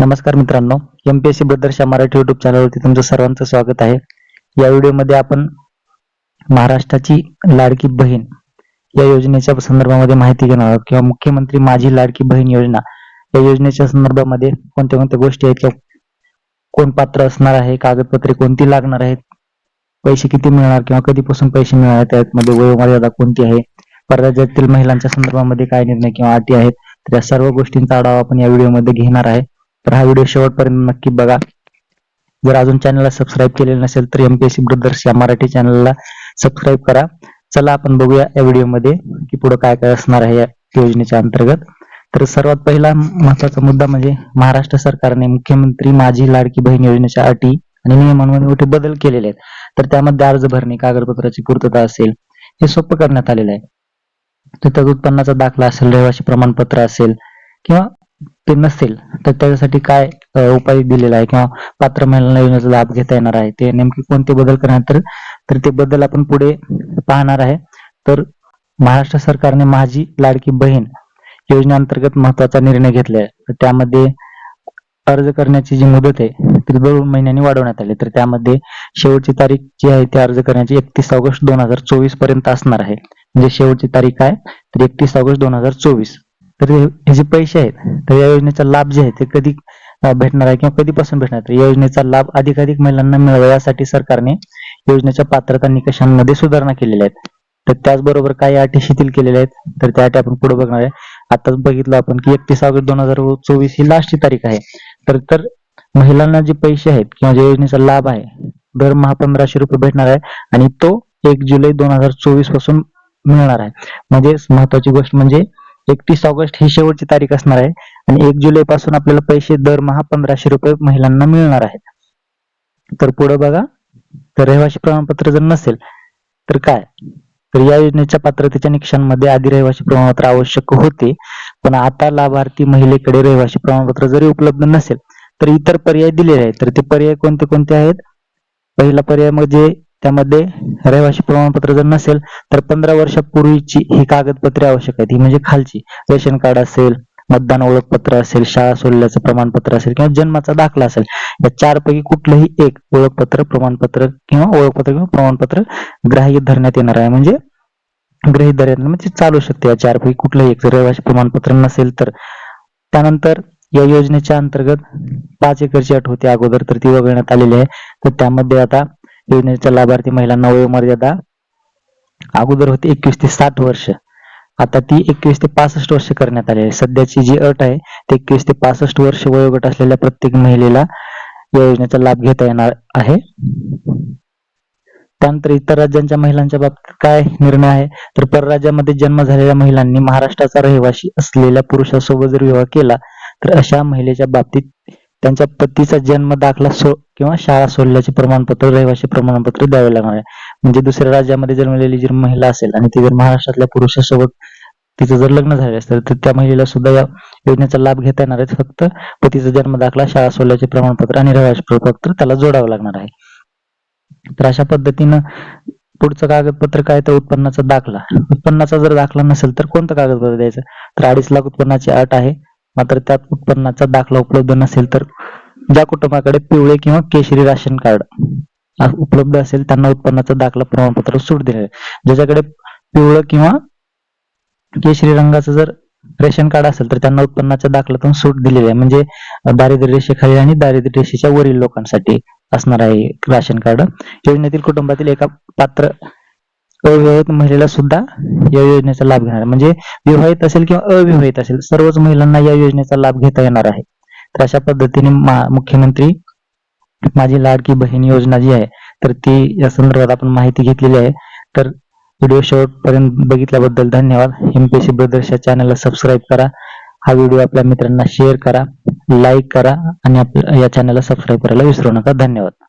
नमस्कार मित्रांनो MPSC brothers Marathi YouTube चॅनलवरती तुमचं सर्वांचं स्वागत आहे. या व्हिडिओमध्ये आपण महाराष्ट्राची लाडकी बहीण या योजनेच्या संदर्भामध्ये माहिती घेणार आहोत किंवा मुख्यमंत्री माझी लाडकी बहीण योजना या योजनेच्या संदर्भामध्ये कोणत्या कोणत्या गोष्टी आहेत किंवा कोण पात्र असणार आहे कागदपत्रे कोणती लागणार आहेत पैसे किती मिळणार किंवा कधीपासून पैसे मिळणार त्यामध्ये वयोमर्यादा कोणती आहे परराज्यातील महिलांच्या संदर्भामध्ये काय निर्णय किंवा अटी आहेत तर या सर्व गोष्टींचा आढावा आपण या व्हिडिओमध्ये घेणार आहे. तर हा व्हिडिओ शेवटपर्यंत नक्की बघा. जर अजून चॅनलला सबस्क्राईब केलेलं नसेल तर एमपीएससी ब्रदर्स या मराठी चॅनलला सबस्क्राईब करा. चला आपण बघूया या व्हिडिओमध्ये की पुढे काय काय असणार आहे या योजनेच्या अंतर्गत. तर सर्वात पहिला महत्त्वाचा मुद्दा म्हणजे महाराष्ट्र सरकारने मुख्यमंत्री माझी लाडकी बहीण योजनेच्या अटी आणि नियमांमध्ये मोठे बदल केलेले आहेत. तर त्यामध्ये अर्ज भरणे कागदपत्राची पूर्तता असेल हे सोपं करण्यात आलेलं आहे. तर उत्पन्नाचा दाखला असेल रहिवासी प्रमाणपत्र असेल किंवा ते नसेल तर त्याच्यासाठी काय उपाय दिलेला आहे? किंवा पात्र महिलांना योजनेचा लाभ घेता येणार आहे? ते नेमके कोणते बदल करणार? तर तर ते बदल आपण पुढे पाहणार आहे. तर महाराष्ट्र सरकारने माझी लाडकी बहीण योजनेअंतर्गत महत्त्वाचा निर्णय घेतला आहे तर त्यामध्ये अर्ज करण्याची जी मुदत आहे ती दोन महिन्यांनी वाढवण्यात आली. तर त्यामध्ये शेवटची तारीख जी आहे ती अर्ज करण्याची एकतीस ऑगस्ट दोन हजार चोवीसपर्यंत असणार आहे. म्हणजे शेवटची तारीख आहे तर एकतीस ऑगस्ट दोन हजार चोवीस. तर हे जे पैसे आहेत तर या योजनेचा लाभ जे आहे ते कधी भेटणार आहे किंवा कधीपासून भेटणार तर या योजनेचा लाभ अधिकाधिक महिलांना मिळावा यासाठी सरकारने योजनेच्या पात्रता निकषांमध्ये सुधारणा केलेल्या आहेत. तर त्याचबरोबर काही अटी शिथिल केलेल्या आहेत तर त्या अटी आपण पुढे बघणार आहे. आताच बघितलं आपण की एकतीस ऑगस्ट दोन हजार चोवीस ही लास्टची तारीख आहे. तर तर महिलांना जे पैसे आहेत किंवा जे योजनेचा लाभ आहे दरमहा पंधराशे रुपये भेटणार आहे आणि तो एक जुलै दोन हजार चोवीसपासून मिळणार आहे. म्हणजे महत्वाची गोष्ट म्हणजे एकतीस ऑगस्ट ही शेवटची तारीख असणार आहे आणि एक जुलै पासून आपल्याला पैसे दरमहा पंधराशे रुपये महिलांना मिळणार आहेत. तर पुढे बघा तर रहिवासी प्रमाणपत्र जर नसेल तर काय? तर या योजनेच्या पात्रतेच्या निकषांमध्ये आधी रहिवासी प्रमाणपत्र आवश्यक होते पण आता लाभार्थी महिलेकडे रहिवासी प्रमाणपत्र जरी उपलब्ध नसेल तर इतर पर्याय दिलेले आहेत. तर ते पर्याय कोणते कोणते आहेत? पहिला पर्याय म्हणजे त्यामध्ये रहिवासी प्रमाणपत्र जर नसेल तर पंधरा वर्षापूर्वीची ही कागदपत्रे आवश्यक आहेत. ही म्हणजे खालची. रेशन कार्ड असेल मतदान ओळखपत्र असेल शाळा सोडल्याचं प्रमाणपत्र असेल किंवा जन्माचा दाखला असेल या चार पैकी कुठलंही एक ओळखपत्र प्रमाणपत्र किंवा ओळखपत्र किंवा प्रमाणपत्र ग्राह्य धरण्यात येणार आहे. म्हणजे गृहीत धरण्यात म्हणजे चालू शकते या चार पैकी कुठलंही एक. जर रहिवासी प्रमाणपत्र नसेल तर. त्यानंतर या योजनेच्या अंतर्गत पाच एकरची अट होती अगोदर तर ती वगळण्यात आलेली आहे. तर त्यामध्ये आता योजनेच्या लाभार्थी महिलांना वयोमर्यादा अगोदर होती एकवीस ते साठ वर्ष. आता ती एकवीस ते पासष्ट वर्ष करण्यात आली आहे. सध्याची जी अट आहे ती एकवीस ते पासष्ट वर्ष वयोगट असलेल्या प्रत्येक महिलेला या योजनेचा लाभ घेता येणार आहे. त्यानंतर इतर राज्यांच्या महिलांच्या बाबतीत काय निर्णय आहे? तर परराज्यामध्ये जन्म झालेल्या महिलांनी महाराष्ट्राचा रहिवासी असलेल्या पुरुषासोबत जर विवाह केला तर अशा महिलेच्या बाबतीत त्यांच्या पतीचा जन्म दाखला सो किंवा शाळा सोडल्याचे प्रमाणपत्र रहिवासी प्रमाणपत्र द्यावे लागणार आहे. म्हणजे दुसऱ्या राज्यामध्ये जन्मलेली जर महिला असेल आणि ती जर महाराष्ट्रातल्या पुरुषासोबत तिचं जर लग्न झाले असेल तर त्या महिलेला सुद्धा या योजनेचा लाभ घेता येणार आहे. फक्त पतीचा जन्म दाखला शाळा सोडल्याचे प्रमाणपत्र आणि रहिवासी प्रमाणपत्र त्याला जोडावं लागणार आहे. तर अशा पद्धतीनं पुढचं कागदपत्र काय? तर उत्पन्नाचा दाखला. उत्पन्नाचा जर दाखला नसेल तर कोणतं कागदपत्र द्यायचं? तर अडीच लाख उत्पन्नाची अट आहे. मात्र त्यात उत्पन्नाचा दाखला उपलब्ध नसेल तर ज्या कुटुंबाकडे पिवळे किंवा केशरी राशन कार्ड उपलब्ध असेल त्यांना उत्पन्नाचा दाखला प्रमाणपत्र सूट दिले ज्याच्याकडे पिवळं किंवा केशरी रंगाचं जर रेशन कार्ड असेल तर त्यांना उत्पन्नाच्या दाखल्यातून सूट दिलेली आहे. म्हणजे दारिद्र्य रेषेखाली आणि दारिद्र्य रेषेच्या वरील लोकांसाठी असणार आहे राशन कार्ड. योजनेतील कुटुंबातील एका पात्र अविवाहित महिलेला सुद्धा या योजनेचा लाभ घेणार. म्हणजे विवाहित असेल किंवा अविवाहित असेल सर्वच महिलांना या योजनेचा लाभ घेता येणार आहे. तर अशा पद्धतीने मुख्यमंत्री माझी लाडकी बहीण योजना जी आहे तर ती या संदर्भात आपण माहिती घेतलेली आहे. तर व्हिडिओ शेवटपर्यंत बघितल्याबद्दल धन्यवाद. एमपीसी ब्रदर्स या चॅनलला सबस्क्राईब करा. हा व्हिडिओ आपल्या मित्रांना शेअर करा लाईक करा आणि आपल्या या चॅनलला सबस्क्राईब करायला विसरू नका. धन्यवाद.